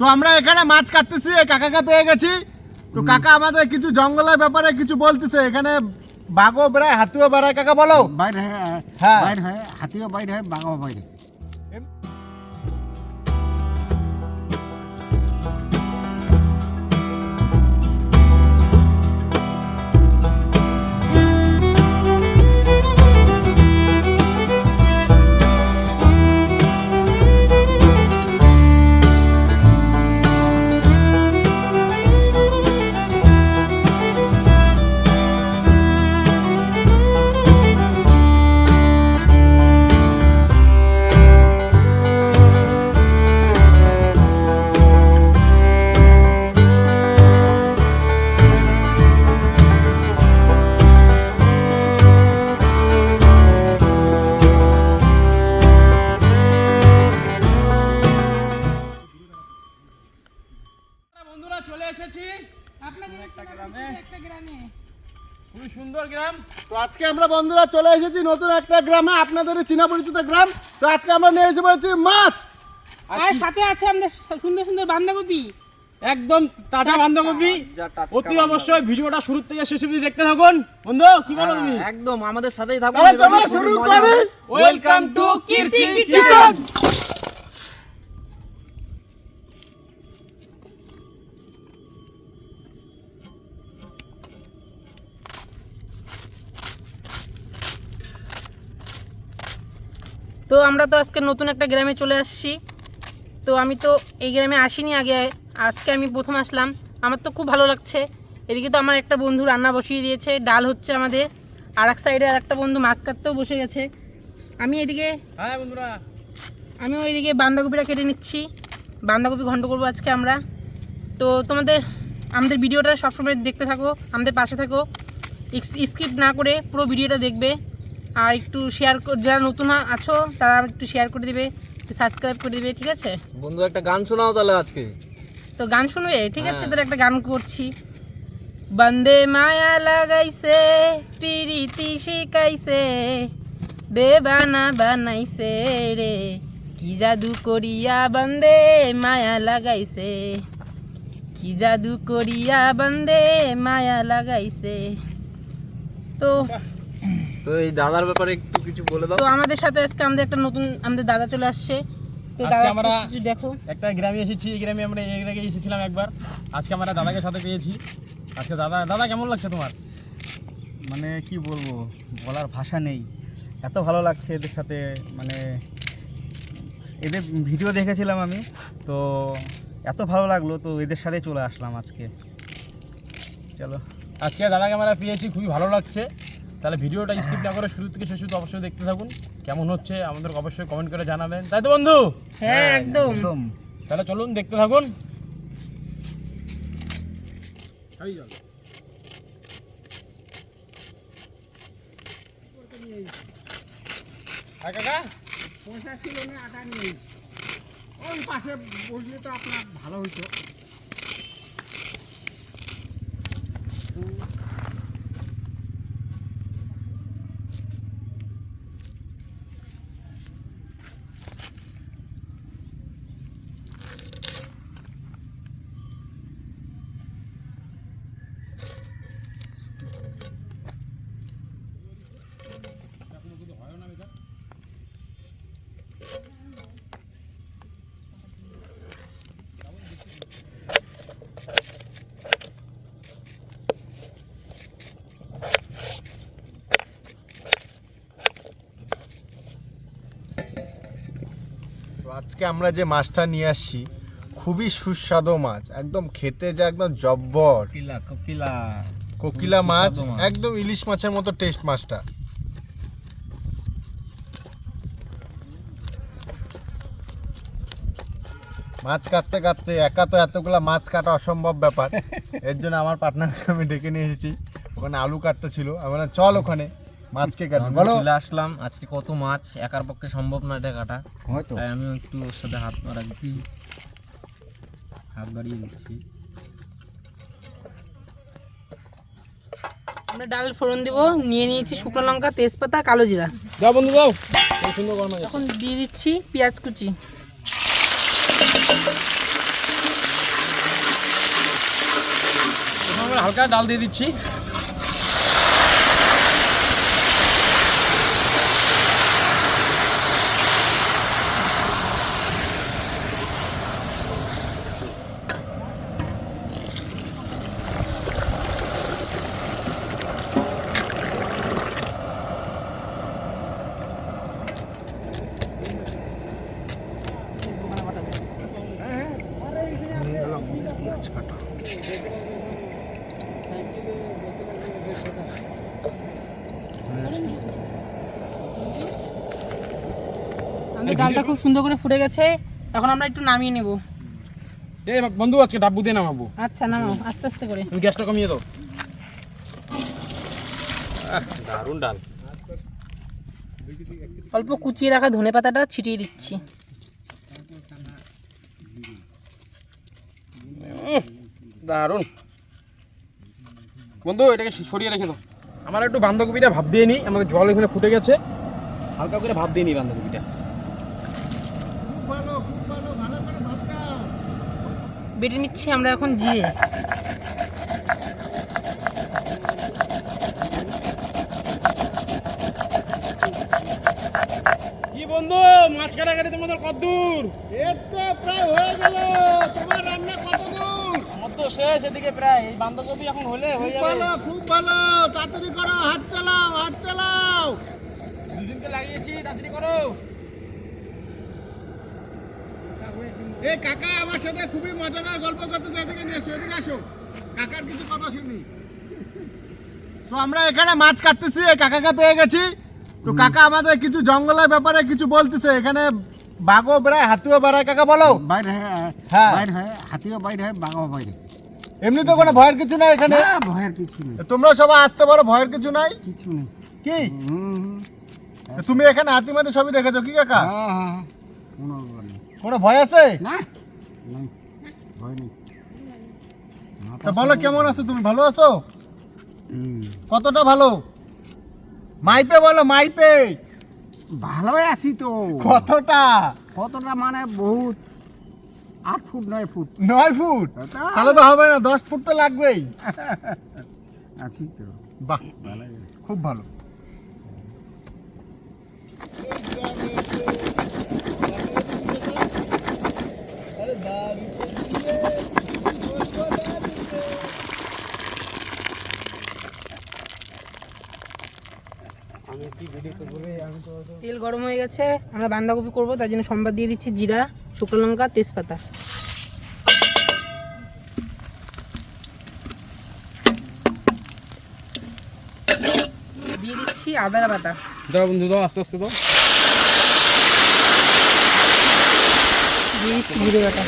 তো আমরা এখানে মাছ কাটতেছি কাকাকে পেয়ে গেছি। তো কাকা আমাদের কিছু জঙ্গলের ব্যাপারে কিছু বলতেছে এখানে বাঘও বেড়ায় হাতিও বেড়ায় কাকা বলো। বাইরে হ্যাঁ হ্যাঁ। বাইরে হয় হাতিও বাইরে হয় বাঘাও বাইরে। খুবই সুন্দর গ্রাম। তো আজকে আমরা বন্ধুরা চলে এসেছি নতুন একটা গ্রামে আপনাদের চীনা পরিচিত গ্রাম। তো আজকে আমরা নিয়ে এসে পড়েছি মাছ। আর সাথে আছে আমাদের সুন্দর সুন্দর বাঁধাকপি। একদম টাটা বাঁধাকপি। অতি অবশ্যই ভিডিওটা শুরু থেকে শেষ অবধি দেখতে থাকুন। বন্ধু কি বলো তুমি? একদম আমাদের সাথেই থাকুন। তাহলে চলো শুরু করি। ওয়েলকাম টু কীর্তি কিচেন তো আমরা তো আজকে নতুন একটা গ্রামে চলে আসছি। তো আমি তো এই গ্রামে আসিনি আগে আজকে আমি প্রথম আসলাম। আমার তো খুব ভালো লাগছে। এদিকে তো আমার একটা বন্ধু রান্না বসিয়ে দিয়েছে ডাল হচ্ছে আমাদের। আর এক সাইডে আর একটা বন্ধু মাছ কাটতেও বসে গেছে। আমি এদিকে হ্যাঁ বন্ধুরা। আমি ওইদিকে বাঁধাকপিটা কেটে নিচ্ছি। বাঁধাকপি ঘন্ট করব আজকে আমরা। তো তোমাদের আমাদের ভিডিওটা সবসময় দেখতে থাকো আমাদের পাশে থাকো। স্কিপ না করে পুরো ভিডিওটা দেখবে। আর একটু শেয়ার যারা নতুন আছো তারা একটু শেয়ার করে দিবে সাবস্ক্রাইব করে দেবে ঠিক আছে? বন্ধু একটা গান শোনাও তাহলে আজকে। তো গান শুনবে? ঠিক আছে তোর একটা গান করছি। বন্দে মায়া লাগাইছে পিরিতি শিখাইছে দেবানা বানাইছে রে। কি জাদু করিয়া বন্দে মায়া লাগাইছে কি জাদু করিয়া বন্দে মায়া লাগাইছে। তো তো এই দাদার ব্যাপারে একটু কিছু বলে দাও। তো আমাদের সাথে আজকে আমাদের একটা নতুন আমাদের দাদা চলে আসছে। তো দাদা আমরা- কিছু দেখো। একটা গ্রামে এসেছি এই গ্রামে আমরা এর আগে এসেছিলাম একবার। আজকে আমরা দাদাকে সাথে পেয়েছি। আজকে দাদা দাদা কেমন লাগছে তোমার? মানে কি বলব বলার ভাষা নেই। এত ভালো লাগছে এদের সাথে মানে এদের ভিডিও দেখেছিলাম আমি তো এত ভালো লাগল তো এদের সাথে চলে আসলাম আজকে। চলো। আজকে দাদাকে আমরা পেয়েছি খুবই ভালো লাগছে। তাহলে ভিডিওটা স্কিপ না করে শুরু থেকে শেষ অবধি অবশ্যই দেখতে থাকুন। কেমন হচ্ছে আমাদের অবশ্যই কমেন্ট করে জানাবেন। তাই তো বন্ধু? হ্যাঁ একদম। একদম। তাহলে চলুন দেখতে থাকুন। হ্যাঁ কাকা? পয়সা ছিল না আটা নেই ওই পাশে বসলে তো আপনার ভালো হইতো তো আজকে আমরা যে মাছটা নিয়ে আসছি খুবই সুস্বাদু মাছ একদম খেতে যে একদম জব্বর। কোকিলা মাছ একদম ইলিশ মাছের মতো টেস্ট মাছটা। মাছ কাটতে কাটতে একা তো এতগুলা মাছ কাটা অসম্ভব ব্যাপার। এর জন্য আমার পার্টনারকে আমি ডেকে নিয়ে এসেছি। ওখানে আলু কাটতে ছিল। আমি চল ওখানে। মাছকে কাটবেন বলো। চলে আসলাম। আজকে কত মাছ? একার পক্ষে সম্ভব না এটা কাটা। হয়তো। তাই আমি একটু ওর সাথে হাত মারা দিচ্ছি। হাত বাড়িয়ে দিচ্ছি। আমরা ডাল ফোড়ন দিব। নিয়ে নিয়েছি শুকনো লঙ্কা তেজপাতা কালো জিরা। যাও বন্ধু যাও। এখন দিয়ে দিচ্ছি পেঁয়াজ কুচি। হালকা ডাল দিয়ে দিচ্ছি। ডালটা খুব সুন্দর করে ফুটে গেছে। এখন আমরা একটু নামিয়ে নেব। এই বন্ধু আজকে ডাব্বু দিয়ে নামাবো। আচ্ছা নামাও আস্তে আস্তে করে। তুমি গ্যাসটা কমিয়ে দাও। আহ, দারুণ ডাল। অল্প কুচিয়ে রাখা ধনে পাতাটা ছিটিয়ে দিচ্ছি। দারুণ। বন্ধু এটাকে সরিয়ে রেখে দাও। আমার একটু বাঁধাকপিটা ভাব দিয়ে নিই। আমাদের জল এখানে ফুটে গেছে। হালকা করে ভাব দিয়ে নিই বাঁধাকপিটা খুব ভালো খুব ভালো ভালো করে ভাত দাও বেটে নিচ্ছি আমরা এখন জিরে। কি বন্ধু মাছ কাটাকাটি তোমাদের কত দূর? এর তো প্রায় হয়ে গেল তোমার রান্না কত দূর? আমার তো শেষ এদিকে প্রায় এই বাঁধাকপি এখন হলে হয়ে ভালো খুব ভালো তাড়াতাড়ি করো হাত চালাও হাত চালাও। দুদিনকে লাগিয়েছি তাড়াতাড়ি করো। এই কাকা আমার সাথে খুবই মজাদার গল্প করতে এদিকে নিয়ে এসো এদিকে আসো। কাকার কিছু কথা শুনি। তো আমরা এখানে মাছ কাটতেছি এই কাকাকে পেয়ে গেছি। তো কাকা আমাদের কিছু জঙ্গলের ব্যাপারে কিছু বলতেছে এখানে বাঘও বেড়ায় হাতিও বেড়ায় কাকা বলো। বাইরে হ্যাঁ বাইরে হয় হাতিও বাইরে হয় বাঘাও বাইরে এমনি তো কোনো ভয়ের কিছু নাই এখানে? ভয়ের কিছু নেই। তোমরা সবাই আসতে পারো ভয়ের কিছু নাই? কিছু নেই। কি। তুমি এখানে হাতি মাতি সবই দেখেছ কি কাকা? হ্যাঁ হ্যাঁ হ্যাঁ। কোনো। কোনো ভয় আছে? না। ভয় নেই। তা বলো কেমন আছো? তুমি ভালো আছো? কতটা ভালো? মাইপে বলো মাইপে। ভালোই আছি তো। কতটা? কতটা মানে বহুত। আট ফুট নয় ফুট। নয় ফুট? তা। তাহলে তো হবে না দশ ফুট তো লাগবেই। আছি তো। বাহ খুব ভালো। তেল গরম হয়ে গেছে আমরা বাঁধাকপি করব তার জন্য সম্বাদ দিয়ে দিচ্ছি জিরা শুকনো লঙ্কা তেজপাতা। দিয়ে দিচ্ছি আদা বাটা। দাও বন্ধু দাও আস্তে আস্তে দাও। কাঁচা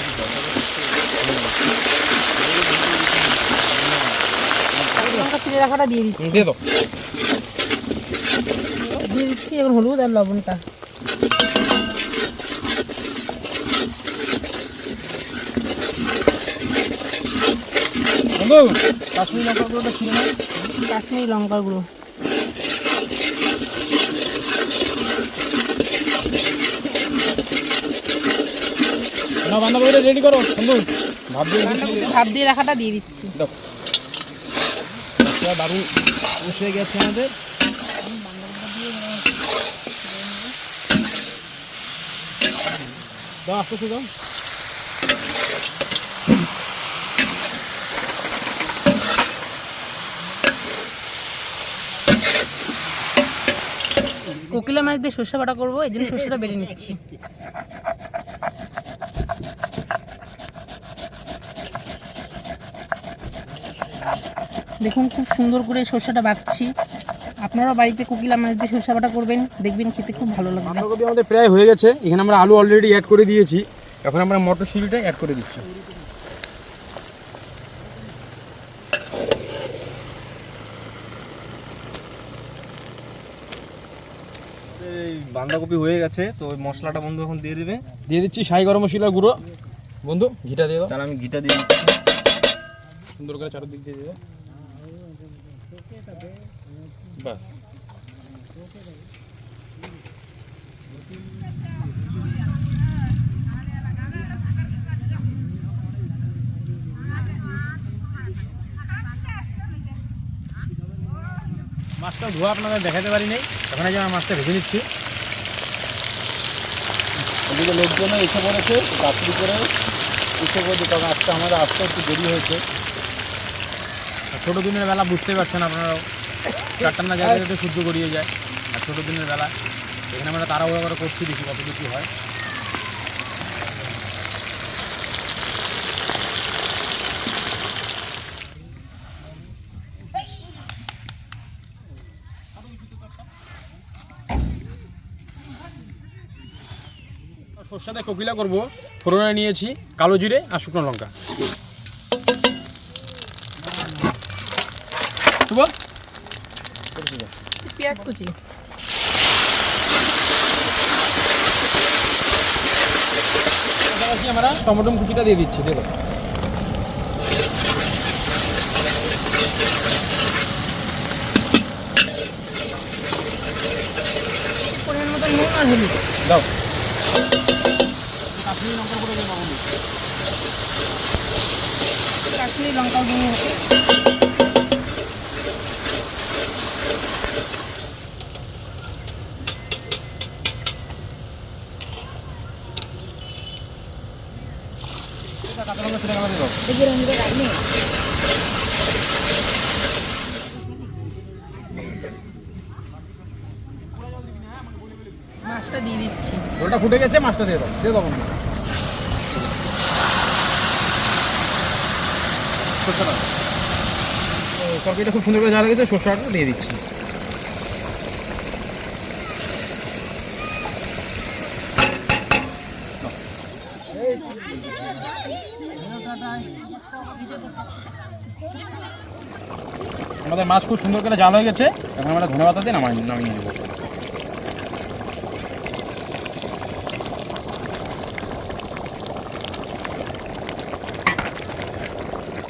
লঙ্কা চিড়ে রাখাটা দিয়ে দিচ্ছি। দিয়ে দিচ্ছি এখন হলুদ আর লবণটা। কাশ্মীরি লঙ্কা গুলো তো ছিঁড়ে কাশ্মীরি লঙ্কার গুঁড়ো। না বাঁধাকপিটা রেডি করো বন্ধু। ভাব দিয়ে রাখাটা দিয়ে দিচ্ছি। বসে গেছে আমাদের। দাও আস্তে আস্তে দাও। কোকিলা মাছ দিয়ে সর্ষে বাটা করব এই জন্য সর্ষেটা বেড়ে নিচ্ছি। দেখুন খুব সুন্দর করে সর্ষেটা বাটছি আপনারা বাড়িতে কোকিলা মাছ দিয়ে সর্ষে বাটা করবেন দেখবেন খেতে খুব ভালো লাগবে। বাঁধাকপি আমাদের প্রায় হয়ে গেছে। এখানে আমরা আলু অলরেডি অ্যাড করে দিয়েছি। এখন আমরা মটরশুঁটিটা অ্যাড করে দিচ্ছি। এই বাঁধাকপি হয়ে গেছে তো ওই মশলাটা বন্ধু এখন দিয়ে দিবে। দিয়ে দিচ্ছি সাই গরম মশলা গুঁড়ো। বন্ধু ঘিটা দিয়ে দাও। তাহলে আমি ঘিটা দিয়ে দিচ্ছি। সুন্দর করে চারদিক দিয়ে দেবে বাস মাছটা ধোয়া আপনাদের দেখাতে পারি নাই ওখানে যে আমার মাছটা ভেজে নিচ্ছি। ওদিকে লোকজন এসে পড়েছে রাত্রি করে এসে পড়েছে তখন আজকে আমাদের আসতে একটু দেরি হয়েছে। ছোটো দিনের বেলা বুঝতেই পারছেন আপনারাও। চারটার না জায়গায় যাতে শুদ্ধ গড়িয়ে যায় আর ছোটো দিনের বেলা। এখানে আমরা তাড়াহুড়ো করে করছি দেখি কত কিছু হয়। সর্ষাতে কোকিলা করব ফোড়নে নিয়েছি কালো জিরে আর শুকনো লঙ্কা। বল পেঁয়াজ কুচি। আমরা টমেটো কুচিটা দিয়ে দিচ্ছি দেখো। পরিমাণ মতো নুন আর হলুদ। দাও। কাশ্মীরি লঙ্কা মাছটা দিয়ে দিচ্ছি। ফুটে গেছে, মাছটা দিয়ে দাও। দিয়ে দাও সর্ষেটা। খুব সুন্দর করে জ্বালা গেছে, সর্ষাটা দিয়ে দিচ্ছি। আমাদের মাছ খুব সুন্দর করে জাল হয়ে গেছে। এখন আমরা ধনে পাতা দিয়ে নামাই নামিয়ে নেব।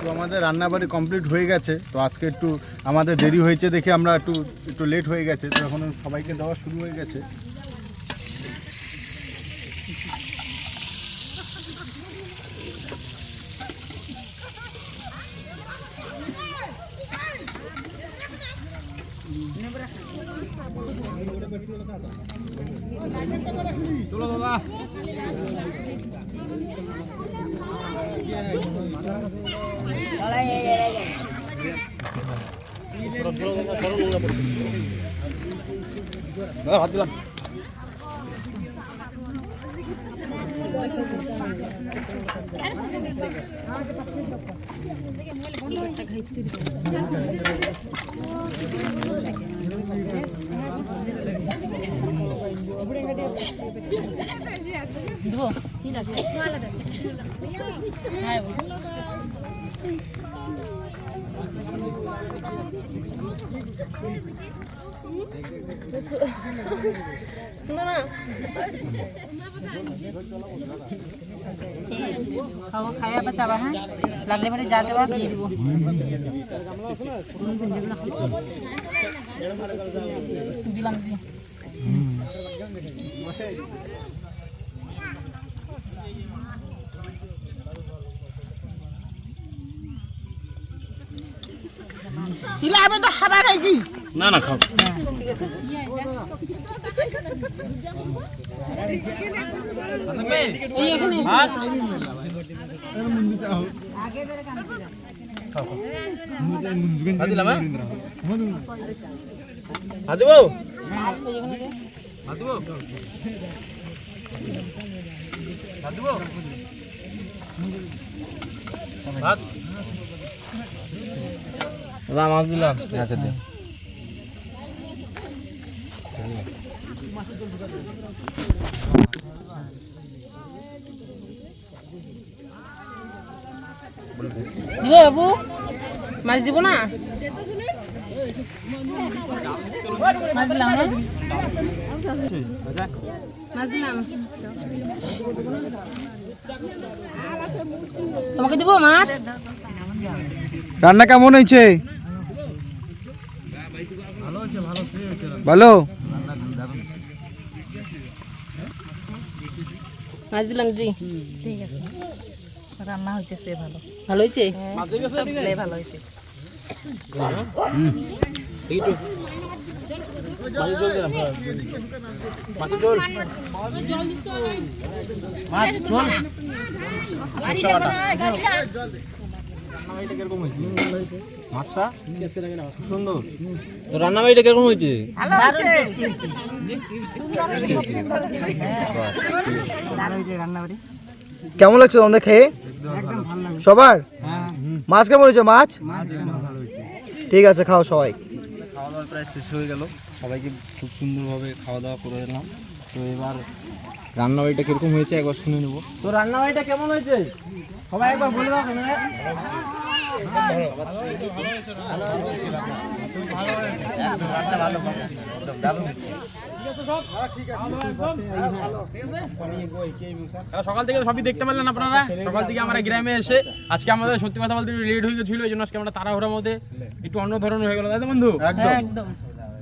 তো আমাদের রান্নাবাড়ি কমপ্লিট হয়ে গেছে, তো আজকে একটু আমাদের দেরি হয়েছে দেখে আমরা একটু একটু লেট হয়ে গেছে, তো এখন সবাইকে দেওয়া শুরু হয়ে গেছে। দাদা ভাত দিলাম। খাব খাই আবার চাবা হ্যাঁ লাগলে পরে যা চাবা দিয়ে দিব দিলাম দিদি ইলা আমি তো খাবার আইছি না না খাও? ভাত দেবো ভাত দেবো ভাত দেবো ভাত দাদা মাছ দিলাম। আচ্ছা দে দিব বাবু মাছ দিব না? মাছ দিলাম হ্যাঁ? মাছ দিলাম। তোমাকে দিব মাছ? রান্না কেমন হয়েছে? ভালো মাছ দিলাম দিদি ঠিক আছে। রান্না হচ্ছে সে ভালো। ভালো হয়েছে? সব ভালো হয়েছে। একটু মাছটা? সুন্দর। তো রান্নাবাড়িটা কীরকম হয়েছে? কেমন লাগছে তোমাদের খেয়ে? সবার? মাছ কেমন হয়েছে? মাছ? ঠিক আছে খাও সবাই। খাওয়া দাওয়া প্রায় শেষ হয়ে গেল। সবাইকে খুব সুন্দরভাবে খাওয়া দাওয়া করে দিলাম। তো এবার রান্নাবাড়িটা কীরকম হয়েছে একবার শুনে নেব। তো রান্নাবাড়িটা কেমন হয়েছে? সবাই একবার বলে দাও। সকাল থেকে সবই দেখতে পারলেন আপনারা। সকাল থেকে আমরা গ্রামে এসে আজকে আমাদের সত্যি কথা বলতে লেট হয়ে গেছিল এই জন্য আজকে আমরা তাড়াহুড়ার মধ্যে একটু অন্য ধরনের হয়ে গেল। তাই তো বন্ধু? একদম।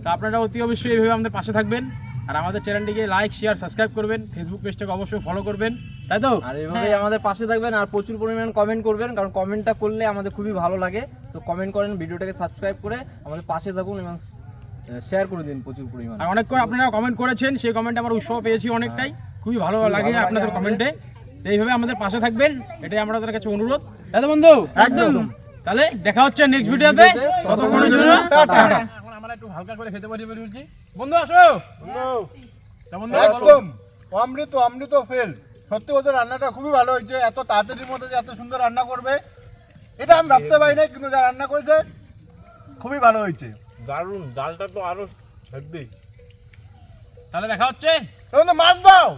তা আপনারা অতি অবশ্যই এইভাবে আমাদের পাশে থাকবেন। আর আমাদের চ্যানেলটিকে লাইক শেয়ার সাবস্ক্রাইব করবেন। ফেসবুক পেজটাকে অবশ্যই ফলো করবেন। তাই তো? আর এভাবেই আমাদের পাশে থাকবেন আর প্রচুর পরিমাণ কমেন্ট করবেন কারণ কমেন্টটা করলে আমাদের খুবই ভালো লাগে। তো কমেন্ট করেন ভিডিওটাকে সাবস্ক্রাইব করে আমাদের পাশে থাকুন এবং শেয়ার করে দিন প্রচুর পরিমাণে। আর অনেক করে আপনারা কমেন্ট করেছেন সেই কমেন্ট আমরা উৎসাহ পেয়েছি অনেকটাই। খুবই ভালো লাগে আপনাদের কমেন্টে এইভাবে আমাদের পাশে থাকবেন এটাই আমাদের কাছে অনুরোধ। তো বন্ধু একদম। তাহলে দেখা হচ্ছে নেক্সট ভিডিওতে। ততক্ষণের জন্য টাটা। এখন আমরা একটু হালকা করে খেতে পারি বলছি বন্ধু আসো। বন্ধু। একদম। অমৃত অমৃত ফেল সত্যি বলতে রান্নাটা খুবই ভালো হয়েছে এত তাড়াতাড়ির মধ্যে যে এত সুন্দর রান্না করবে এটা আমি ভাবতে পারি না কিন্তু যা রান্না করেছে খুবই ভালো হয়েছে। দারুণ ডালটা তো আরও হেভি। তাহলে দেখা হচ্ছে। তখন তো মাছ দাও।